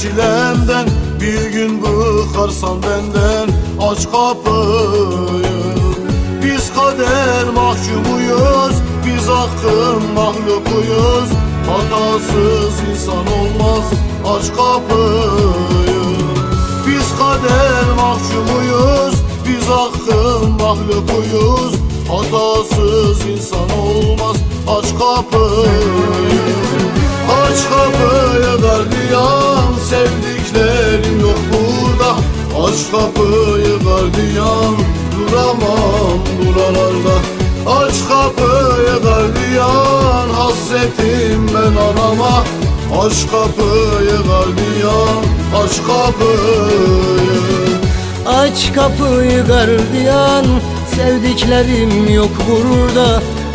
çilemden Bir gün bıkarsan benden aç kapıyı. Biz kader mahkumuyuz Biz hakkın mahlukuyuz. Hatasız insan olmaz aç kapıyı. Biz kader mahkumuyuz Biz hakkın mahlukuyuz. Hatasız insan olmaz Aç kapıyı kapıyı gardiyan Duramam buralarda. Aç kapıyı gardiyan Hasretim ben anama. Aç kapıyı gardiyan Aç kapıyı. Aç kapıyı gardiyan Sevdiklerim yok burada